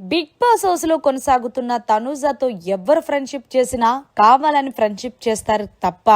Big boss హౌస్లో కొనసాగుతున్న తనూజాతో ఎవరు ఫ్రెండ్షిప్ చేసినా కావాలని ఫ్రెండ్షిప్ చేస్తారు తప్ప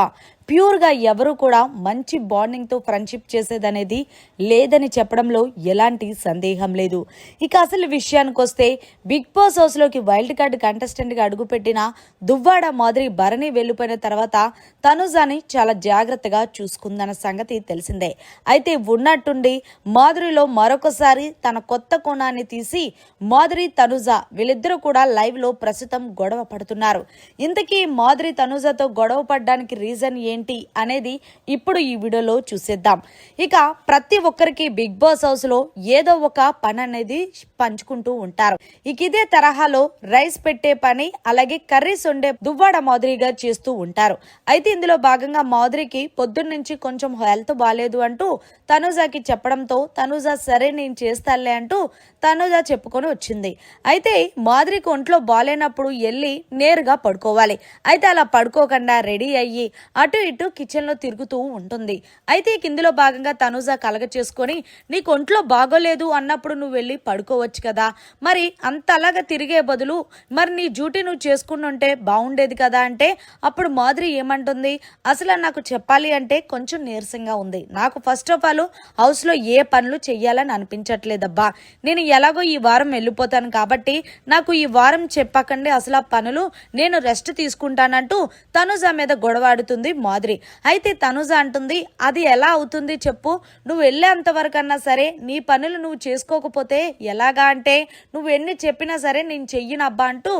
ప్యూర్గా ఎవరు కూడా మంచి బాండింగ్తో ఫ్రెండ్షిప్ చేసేదనేది లేదని చెప్పడంలో ఎలాంటి సందేహం లేదు. ఇక అసలు విషయానికి వస్తే బిగ్ బాస్ హౌస్లోకి వైల్డ్ కార్డ్ కంటెస్టెంట్గా అడుగుపెట్టిన దువ్వాడ మాదిరి భరణి వెళ్ళిపోయిన తర్వాత తనుజాని చాలా జాగ్రత్తగా చూసుకుందన్న సంగతి తెలిసిందే. అయితే ఉన్నట్టుండి మాధురిలో మరొకసారి తన కొత్త కోణాన్ని తీసి మాధురి తనుజ వీళ్ళిద్దరూ కూడా లైవ్లో ప్రస్తుతం గొడవ పడుతున్నారు. ఇంతకీ మాధురి తనుజతో గొడవ పడడానికి రీజన్ ఏంటి? అనేది ఇప్పుడు ఈ వీడియోలో చూసేద్దాం. ఇక ప్రతి ఒక్కరికి బిగ్ బాస్ హౌస్లో ఏదో ఒక పని అనేది పంచుకుంటూ ఉంటారు. ఇక ఇదే తరహాలో రైస్ పెట్టే పని అలాగే కర్రీస్ వండే దువ్వాడ మాదిరిగా చేస్తూ ఉంటారు. అయితే ఇందులో భాగంగా మాధురికి పొద్దున్నుంచి కొంచెం హెల్త్ బాగాలేదు అంటూ తనుజాకి చెప్పడంతో తనుజా సరే నేను చేస్తానులే అంటూ తనుజా చెప్పుకొని వచ్చింది. అయితే మాధురికి ఒంట్లో బాగాలేనప్పుడు వెళ్ళి నేరుగా పడుకోవాలి. అయితే అలా పడుకోకుండా రెడీ అయ్యి అటు ఇటు కిచెన్లో తిరుగుతూ ఉంటుంది. అయితే ఇక భాగంగా తనుజ కలగ చేసుకొని నీకు ఒంట్లో బాగోలేదు అన్నప్పుడు నువ్వు వెళ్ళి పడుకోవచ్చు కదా. మరి అంత అలాగా తిరిగే బదులు మరి నీ డ్యూటీ నువ్వు చేసుకుని ఉంటే బాగుండేది కదా అంటే అప్పుడు మాధురి ఏమంటుంది? అసలు నాకు చెప్పాలి అంటే కొంచెం నీరసంగా ఉంది. నాకు ఫస్ట్ ఆఫ్ ఆల్ హౌస్లో ఏ పనులు చెయ్యాలని అనిపించట్లేదబ్బా. నేను ఎలాగో ఈ వారం వెళ్ళిపోతాను కాబట్టి నాకు ఈ వారం చెప్పకండి. అసలు ఆ పనులు నేను రెస్ట్ తీసుకుంటానంటూ తనుజ మీద గొడవాడుతుంది మాధురి అయితే తనుజ అంటుంది అది ఎలా అవుతుంది చెప్పు. నువ్వు వెళ్ళేంత వరకన్నా సరే నీ పనులు నువ్వు చేసుకోకపోతే ఎలాగా అంటే నువ్వు ఎన్ని చెప్పినా సరే నేను చెయ్యనబ్బా అంటూ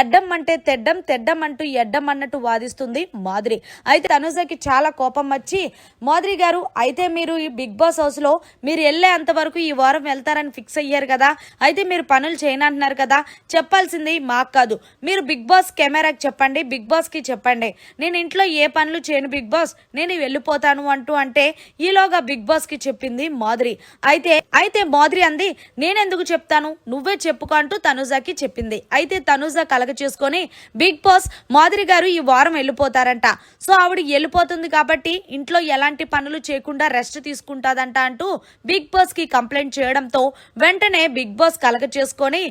ఎడ్డం అంటే తెడ్డం తెడ్డం అంటూ ఎడ్డం అన్నట్టు వాదిస్తుంది మాధురి అయితే తనుజకి చాలా కోపం వచ్చి మాధురి గారు అయితే మీరు ఈ బిగ్ బాస్ హౌస్లో మీరు వెళ్ళేంత వరకు ఈ వారం వెళ్తారని ఫిక్స్ అయ్యారు కదా. అయితే మీరు పనులు చేయనంటున్నారు కదా. చెప్పాల్సింది మాకు కాదు. మీరు బిగ్ బాస్ కెమెరాకి చెప్పండి బిగ్ బాస్కి చెప్పండి. నేను ఇంట్లో ఏ పనులు చేయను బిగ్ బాస్ నేను వెళ్ళిపోతాను అంటూ అంటే ఈలోగా బిగ్ బాస్కి చెప్పింది మాధురి. అయితే అయితే మాధురి అంది నేనెందుకు చెప్తాను? నువ్వే చెప్పుకో అంటూ తనుజాకి చెప్పింది. అయితే తనుజ కలగ చేసుకొని బిగ్ బాస్ మాధురి గారు ఈ వారం వెళ్ళిపోతారంట. సో ఆవిడ వెళ్ళిపోతుంది కాబట్టి ఇంట్లో ఎలాంటి పనులు చేయకుండా రెస్ట్ తీసుకుంటాదంట అంటూ బిగ్ బాస్కి కంప్లైంట్ చేయడంతో వెంటనే బిగ్ బాస్ కలగ చేసుకొని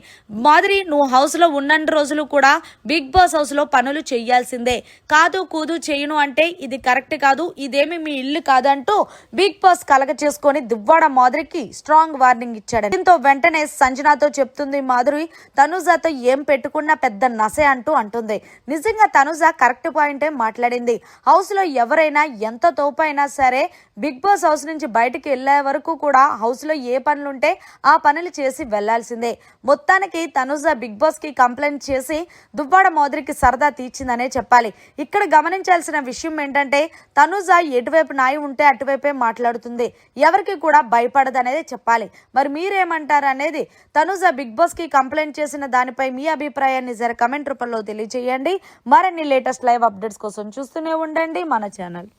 మాధురి నువ్వు హౌస్లో ఉన్నన్ని రోజులు కూడా బిగ్ బాస్ హౌస్లో పనులు చేయాల్సిందే. కాదు కూదు చేయను అంటే ఇది కరెక్ట్ కాదు ఇదేమి మీ ఇల్లు కాదంటూ బిగ్ బాస్ కలగ చేసుకొని దువ్వాడ మాధురికి స్ట్రాంగ్ వార్నింగ్ ఇచ్చాడు. దీంతో వెంటనే సంజనాతో చెప్తుంది మాధురి తనుజాతో ఏం పెట్టుకున్నా పెద్ద నసే అంటూ అంటుంది. నిజంగా తనుజ కరెక్ట్ పాయింటే మాట్లాడింది. హౌస్లో ఎవరైనా ఎంత తోపైనా సరే బిగ్ బాస్ హౌస్ నుంచి బయటికి వెళ్ళే వరకు కూడా హౌస్లో ఏ పనులుంటే ఆ పనులు చేసి వెళ్ళాల్సిందే. మొత్తానికి తనుజ బిగ్ బాస్కి కంప్లైంట్ చేసి దువ్వాడ మాధురికి సరదా తీర్చిందనే చెప్పాలి. ఇక్కడ గమనించాల్సిన విషయం ఏంటంటే తనుజ ఎటువైపు నాయి ఉంటే అటువైపే మాట్లాడుతుంది. ఎవరికి కూడా భయపడదనేది చెప్పాలి. మరి మీరేమంటారు అనేది తనుజ బిగ్ బాస్కి కంప్లైంట్ చేసిన దానిపై మీ అభిప్రాయాన్ని జర కమెంట్ రూపంలో తెలియజేయండి. మరిన్ని లేటెస్ట్ లైవ్ అప్డేట్స్ కోసం చూస్తూనే ఉండండి మన ఛానల్.